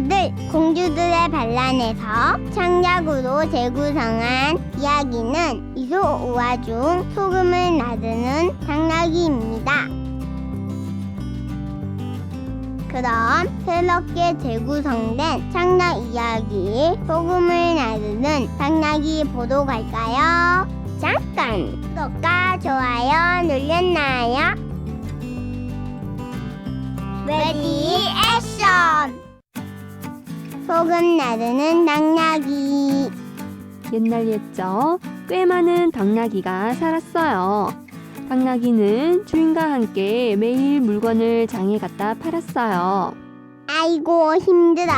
친구들 공주들의 반란에서 창작으로 재구성한 이야기는 이소우화 중 소금을 나르는 당나귀입니다. 그럼 새롭게 재구성된 창작 이야기 소금을 나르는 당나귀 보러 갈까요? 잠깐 구독과 좋아요 눌렸나요? 레디 액션 소금 나르는 당나귀. 옛날 옛적 꽤 많은 당나귀가 살았어요. 당나귀는 주인과 함께 매일 물건을 장에 갖다 팔았어요. 아이고 힘들어.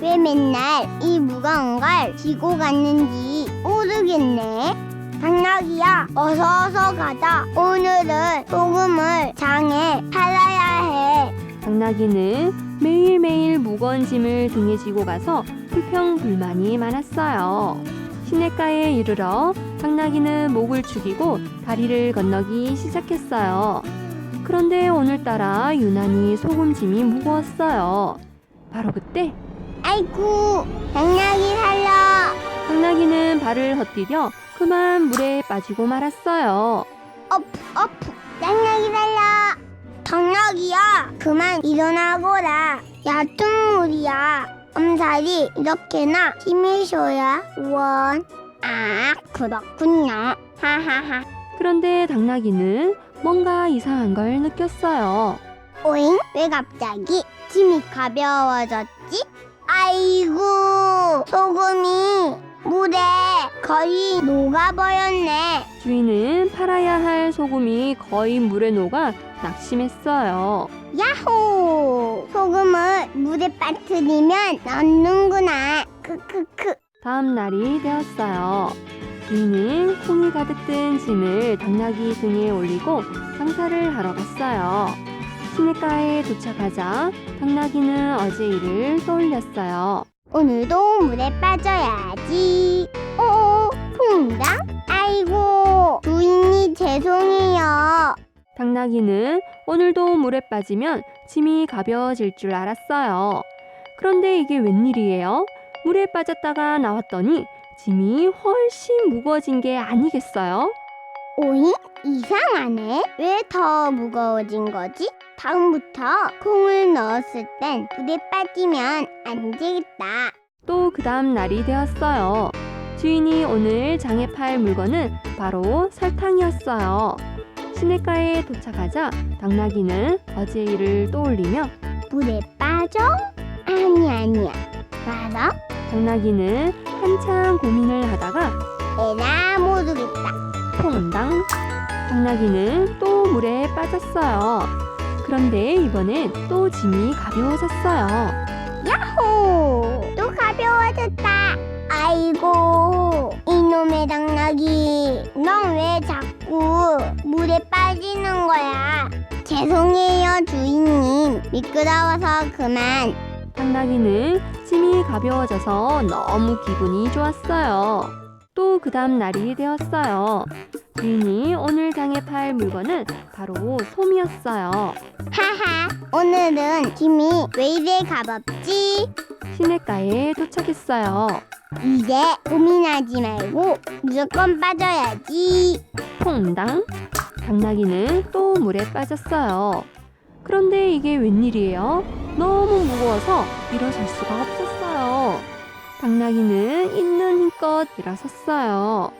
왜 맨날 이 무거운 걸 지고 갔는지 모르겠네. 당나귀야 어서 어서 가자. 오늘은 소금을 장에 팔아야 해 당나귀는 매일매일 무거운 짐을 등에 지고 가서 불평불만이 많았어요. 시냇가에 이르러 당나귀는 목을 축이고 다리를 건너기 시작했어요. 그런데 오늘따라 유난히 소금짐이 무거웠어요. 바로 그때 아이고 당나귀 살려 당나귀는 발을 헛디뎌 그만 물에 빠지고 말았어요. 어프 어프 당나귀 살려 당나귀야. 그만 일어나거라. 야뚱물이야. 엄살이 이렇게나 힘이 줘야 원. 아 그렇군요. 하하하. 그런데 당나귀는 뭔가 이상한 걸 느꼈어요. 오잉? 왜 갑자기 힘이 가벼워졌지? 아이고 소금이 물에 거의 녹아버렸네 주인은 팔아야 할 소금이 거의 물에 녹아 낙심했어요. 야호! 소금을 물에 빠뜨리면 넣는구나. 크크크. 다음 날이 되었어요. 주인은 콩이 가득 든 짐을 당나귀 등에 올리고 장사를 하러 갔어요. 시냇가에 도착하자 당나귀는 어제 일을 떠올렸어요. 오늘도 물에 빠져야지. 오, 통당? 아이고, 주인이 죄송해요. 당나귀는 오늘도 물에 빠지면 짐이 가벼워질 줄 알았어요. 그런데 이게 웬일이에요? 물에 빠졌다가 나왔더니 짐이 훨씬 무거워진 게 아니겠어요? 오잉? 이상하네. 왜 더 무거워진 거지? 다음부터 콩을 넣었을 땐 물에 빠지면 안 되겠다. 또 그 다음 날이 되었어요. 주인이 오늘 장에 팔 물건은 바로 설탕이었어요. 시냇가에 도착하자 당나귀는 어제 일을 떠올리며 물에 빠져? 아니 아니야. 알아? 당나귀는 한참 고민을 하다가 에라 모르겠다. 퐁당 당나귀는 또 물에 빠졌어요. 그런데 이번엔 또 짐이 가벼워졌어요. 야호! 또 가벼워졌다. 아이고, 이놈의 당나귀. 넌 왜 자꾸 물에 빠지는 거야? 죄송해요, 주인님. 미끄러워서 그만. 당나귀는 짐이 가벼워져서 너무 기분이 좋았어요. 또 그 다음 날이 되었어요. 주인이 오늘 장에 팔 물건은 바로 솜이었어요. 하하, 오늘은 힘이 왜 이래 가볍지? 시냇가에 도착했어요. 이제 고민하지 말고 무조건 빠져야지. 퐁당 당나귀는 또 물에 빠졌어요. 그런데 이게 웬일이에요? 너무 무거워서 일어설 수가 없었어요. 당나귀는 있는 힘껏 일어섰어요.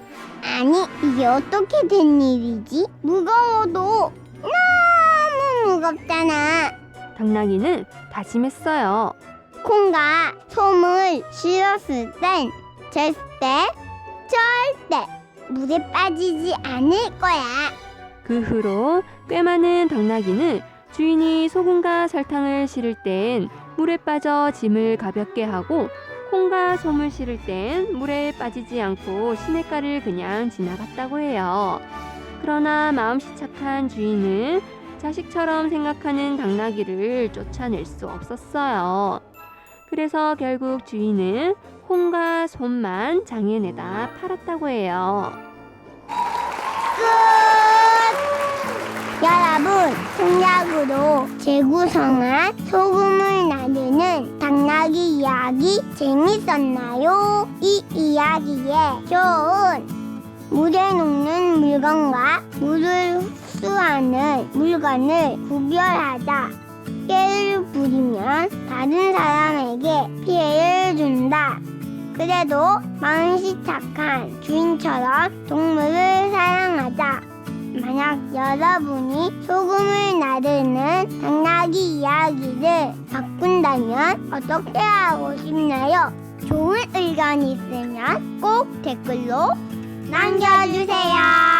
아니, 이게 어떻게 된 일이지? 무거워도 너무 무겁잖아. 당나귀는 다짐했어요. 콩과 솜을 실었을 땐 절대, 절대 물에 빠지지 않을 거야. 그 후로 꽤 많은 당나귀는 주인이 소금과 설탕을 실을 땐 물에 빠져 짐을 가볍게 하고 콩과 솜을 실을 땐 물에 빠지지 않고 시냇가를 그냥 지나갔다고 해요. 그러나 마음씨 착한 주인은 자식처럼 생각하는 당나귀를 쫓아낼 수 없었어요. 그래서 결국 주인은 콩과 솜만 장에내다 팔았다고 해요. 끝! 여러분, 공약으로 재구성한 소금을 나르는 당나귀 이야기 재밌었나요? 이 이야기에 좋은 물에 녹는 물건과 물을 흡수하는 물건을 구별하자. 깨를 부리면 다른 사람에게 피해를 준다. 그래도 마음씨 착한 주인처럼 동물을 사랑하자. 만약 여러분이 소금을 나르는 당나귀 이야기를 바꾼다면 어떻게 하고 싶나요? 좋은 의견이 있으면 꼭 댓글로 남겨주세요.